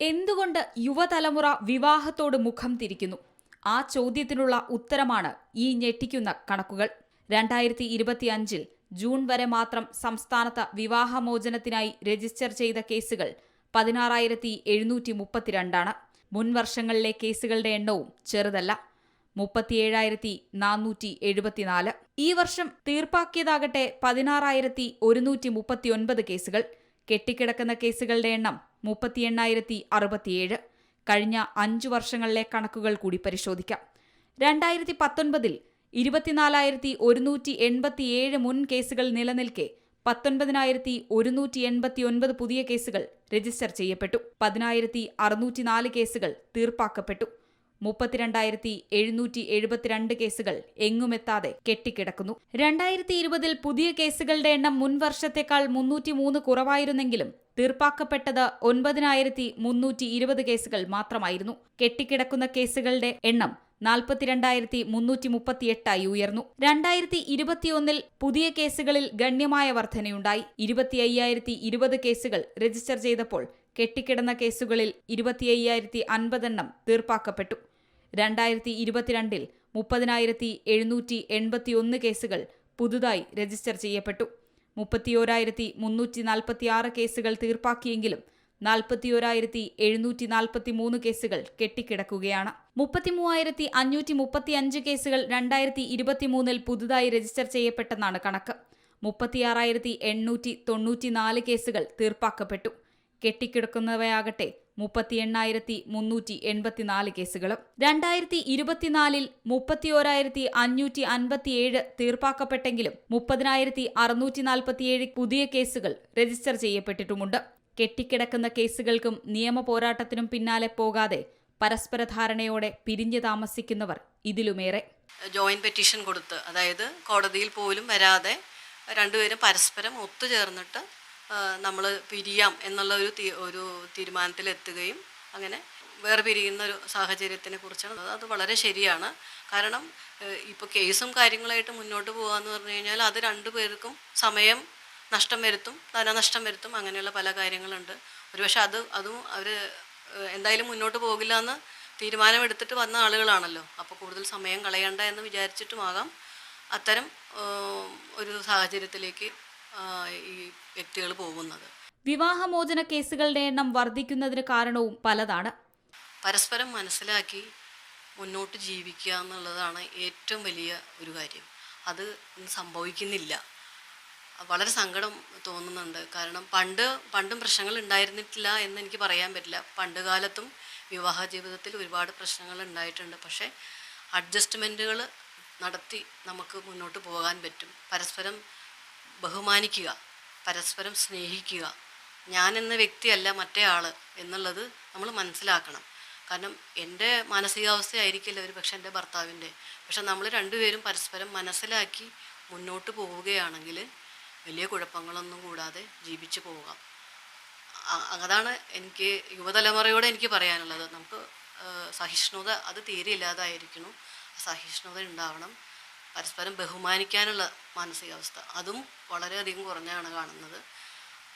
എന്തുകൊണ്ട് യുവതലമുറ വിവാഹത്തോട് മുഖം തിരിക്കുന്നു? ആ ചോദ്യത്തിനുള്ള ഉത്തരമാണ് ഈ ഞെട്ടിക്കുന്ന കണക്കുകൾ. രണ്ടായിരത്തി ഇരുപത്തിയഞ്ചിൽ ജൂൺ വരെ മാത്രം സംസ്ഥാനത്ത് വിവാഹമോചനത്തിനായി രജിസ്റ്റർ ചെയ്ത കേസുകൾ പതിനാറായിരത്തി എഴുന്നൂറ്റി മുപ്പത്തിരണ്ടാണ്. മുൻവർഷങ്ങളിലെ കേസുകളുടെ എണ്ണവും ചെറുതല്ല. മുപ്പത്തിയേഴായിരത്തി നാനൂറ്റി എഴുപത്തിനാല്. ഈ വർഷം തീർപ്പാക്കിയതാകട്ടെ പതിനാറായിരത്തി ഒരുന്നൂറ്റി മുപ്പത്തിയൊൻപത് കേസുകൾ. കെട്ടിക്കിടക്കുന്ന കേസുകളുടെ എണ്ണം മുപ്പത്തി എണ്ണായിരത്തി അറുപത്തിയേഴ് കഴിഞ്ഞ അഞ്ചു വർഷങ്ങളിലെ കണക്കുകൾ കൂടി പരിശോധിക്കാം. രണ്ടായിരത്തി പത്തൊൻപതിൽ ഇരുപത്തിനാലായിരത്തി ഒരുന്നൂറ്റി എൺപത്തിയേഴ് മുൻ കേസുകൾ നിലനിൽക്കെ പത്തൊൻപതിനായിരത്തി ഒരുന്നൂറ്റി എൺപത്തി ഒൻപത് പുതിയ കേസുകൾ രജിസ്റ്റർ ചെയ്യപ്പെട്ടു. പതിനായിരത്തി അറുന്നൂറ്റി നാല് കേസുകൾ തീർപ്പാക്കപ്പെട്ടു. മുപ്പത്തിരണ്ടായിരത്തി എഴുന്നൂറ്റി എഴുപത്തിരണ്ട് കേസുകൾ എങ്ങുമെത്താതെ കെട്ടിക്കിടക്കുന്നു. രണ്ടായിരത്തി ഇരുപതിൽ പുതിയ കേസുകളുടെ എണ്ണം മുൻ വർഷത്തേക്കാൾ മുന്നൂറ്റി മൂന്ന് കുറവായിരുന്നെങ്കിലും തീർപ്പാക്കപ്പെട്ടത് ഒൻപതിനായിരത്തി മുന്നൂറ്റി ഇരുപത് കേസുകൾ മാത്രമായിരുന്നു. കെട്ടിക്കിടക്കുന്ന കേസുകളുടെ എണ്ണം നാൽപ്പത്തിരണ്ടായിരത്തി മുന്നൂറ്റി മുപ്പത്തിയെട്ടായി ഉയർന്നു. രണ്ടായിരത്തി ഇരുപത്തിയൊന്നിൽ പുതിയ കേസുകളിൽ ഗണ്യമായ വർധനയുണ്ടായി. ഇരുപത്തി അയ്യായിരത്തി ഇരുപത് കേസുകൾ രജിസ്റ്റർ ചെയ്തപ്പോൾ കെട്ടിക്കിടന്ന കേസുകളിൽ ഇരുപത്തി അയ്യായിരത്തി അൻപതെണ്ണം തീർപ്പാക്കപ്പെട്ടു. രണ്ടായിരത്തി ഇരുപത്തിരണ്ടിൽ മുപ്പതിനായിരത്തി എഴുന്നൂറ്റി എൺപത്തിയൊന്ന് കേസുകൾ പുതുതായി രജിസ്റ്റർ ചെയ്യപ്പെട്ടു. മുപ്പത്തിയോരായിരത്തി മുന്നൂറ്റി നാൽപ്പത്തിയാറ് കേസുകൾ തീർപ്പാക്കിയെങ്കിലും നാൽപ്പത്തിയോരായിരത്തി എഴുന്നൂറ്റി നാൽപ്പത്തി മൂന്ന് കേസുകൾ കെട്ടിക്കിടക്കുകയാണ്. മുപ്പത്തിമൂവായിരത്തി അഞ്ഞൂറ്റി മുപ്പത്തിയഞ്ച് കേസുകൾ രണ്ടായിരത്തി ഇരുപത്തിമൂന്നിൽ പുതുതായി രജിസ്റ്റർ ചെയ്യപ്പെട്ടെന്നാണ് കണക്ക്. മുപ്പത്തിയാറായിരത്തി എണ്ണൂറ്റി തൊണ്ണൂറ്റിനാല് കേസുകൾ തീർപ്പാക്കപ്പെട്ടു. കെട്ടിക്കിടക്കുന്നവയാകട്ടെ മുപ്പത്തി എണ്ണായിരത്തി മുന്നൂറ്റി എൺപത്തിനാല് കേസുകളും രണ്ടായിരത്തി ഇരുപത്തിനാലിൽ മുപ്പത്തിയോരായിരത്തി അഞ്ഞൂറ്റി അൻപത്തിയേഴ് തീർപ്പാക്കപ്പെട്ടെങ്കിലും മുപ്പതിനായിരത്തി അറുന്നൂറ്റി നാൽപ്പത്തിയേഴ് പുതിയ കേസുകൾ രജിസ്റ്റർ ചെയ്യപ്പെട്ടിട്ടുമുണ്ട്. കെട്ടിക്കിടക്കുന്ന കേസുകൾക്കും നിയമ പോരാട്ടത്തിനും പിന്നാലെ പോകാതെ പരസ്പര ധാരണയോടെ പിരിഞ്ഞു താമസിക്കുന്നവർ ഇതിലുമേറെ. ജോയിന്റ് പെറ്റീഷൻ കൊടുത്ത് അതായത് കോടതിയിൽ പോലും വരാതെ രണ്ടുപേരും പരസ്പരം ഒത്തുചേർന്നിട്ട് നമ്മൾ പിരിയാം എന്നുള്ള ഒരു ഒരു തീരുമാനത്തിലെത്തുകയും അങ്ങനെ വേറെ പിരിയുന്ന ഒരു സാഹചര്യത്തിനെ കുറിച്ചാണ്. അത് വളരെ ശരിയാണ്. കാരണം ഇപ്പോൾ കേസും കാര്യങ്ങളായിട്ട് മുന്നോട്ട് പോകാമെന്ന് പറഞ്ഞു കഴിഞ്ഞാൽ അത് രണ്ടു പേർക്കും സമയം നഷ്ടം വരുത്തും ധനനഷ്ടം വരുത്തും അങ്ങനെയുള്ള പല കാര്യങ്ങളുണ്ട്. ഒരുപക്ഷെ അത് അതും അവർ എന്തായാലും മുന്നോട്ട് പോകില്ല എന്ന് തീരുമാനമെടുത്തിട്ട് വന്ന ആളുകളാണല്ലോ. അപ്പോൾ കൂടുതൽ സമയം കളയണ്ട എന്ന് വിചാരിച്ചിട്ടുമാകാം. അത്തരം ഒരു സാഹചര്യത്തിലേക്ക് ഈ വ്യക്തികൾ പോകുന്നത്. വിവാഹമോചന കേസുകളുടെ എണ്ണം വർദ്ധിക്കുന്നതിന് കാരണവും പലതാണ്. പരസ്പരം മനസ്സിലാക്കി മുന്നോട്ട് ജീവിക്കുക എന്നുള്ളതാണ് ഏറ്റവും വലിയ ഒരു കാര്യം. അത് സംഭവിക്കുന്നില്ല. വളരെ സങ്കടം തോന്നുന്നുണ്ട്. കാരണം പണ്ട് പണ്ടും പ്രശ്നങ്ങൾ ഉണ്ടായിരുന്നിട്ടില്ല എന്ന് എനിക്ക് പറയാൻ പറ്റില്ല. പണ്ട് കാലത്തും വിവാഹ ജീവിതത്തിൽ ഒരുപാട് പ്രശ്നങ്ങൾ ഉണ്ടായിട്ടുണ്ട്. പക്ഷേ അഡ്ജസ്റ്റ്മെന്റുകൾ നടത്തി നമുക്ക് മുന്നോട്ട് പോകാൻ പറ്റും. പരസ്പരം ബഹുമാനിക്കുക പരസ്പരം സ്നേഹിക്കുക. ഞാൻ എന്ന വ്യക്തിയല്ല മറ്റേ ആൾ എന്നുള്ളത് നമ്മൾ മനസ്സിലാക്കണം. കാരണം എന്റെ മാനസികാവസ്ഥയായിരിക്കില്ല ഒരു പക്ഷെ എന്റെ ഭർത്താവിന്റെ. പക്ഷെ നമ്മൾ രണ്ടുപേരും പരസ്പരം മനസ്സിലാക്കി മുന്നോട്ട് പോവുകയാണെങ്കിൽ വലിയ കുഴപ്പങ്ങളൊന്നും കൂടാതെ ജീവിച്ചു പോകാം. അതാണ് എനിക്ക് യുവതലമുറയോട് എനിക്ക് പറയാനുള്ളത്. നമുക്ക് സഹിഷ്ണുത അത് തീരെ ഇല്ലാതായിരിക്കണം. സഹിഷ്ണുത ഉണ്ടാവണം. പരസ്പരം ബഹുമാനിക്കാനുള്ള മാനസികാവസ്ഥ. അതും വളരെയധികം കുറഞ്ഞാണ് കാണുന്നത്.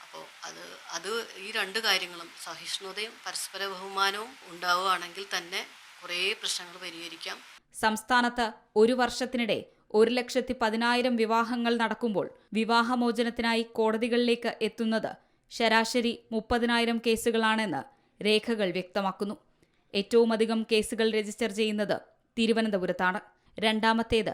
അപ്പോൾ അത് അത് ഈ രണ്ട് കാര്യങ്ങളും സഹിഷ്ണുതയും പരസ്പര ബഹുമാനവും ഉണ്ടാവുകയാണെങ്കിൽ തന്നെ കുറേ പ്രശ്നങ്ങൾ പരിഹരിക്കാം. സംസ്ഥാനത്ത് ഒരു വർഷത്തിനിടെ ഒരു ലക്ഷത്തി പതിനായിരം വിവാഹങ്ങൾ നടക്കുമ്പോൾ വിവാഹമോചനത്തിനായി കോടതികളിലേക്ക് എത്തുന്നത് ശരാശരി മുപ്പതിനായിരം കേസുകളാണെന്ന് രേഖകൾ വ്യക്തമാക്കുന്നു. ഏറ്റവുമധികം കേസുകൾ രജിസ്റ്റർ ചെയ്യുന്നത് തിരുവനന്തപുരത്താണ്. രണ്ടാമത്തേത്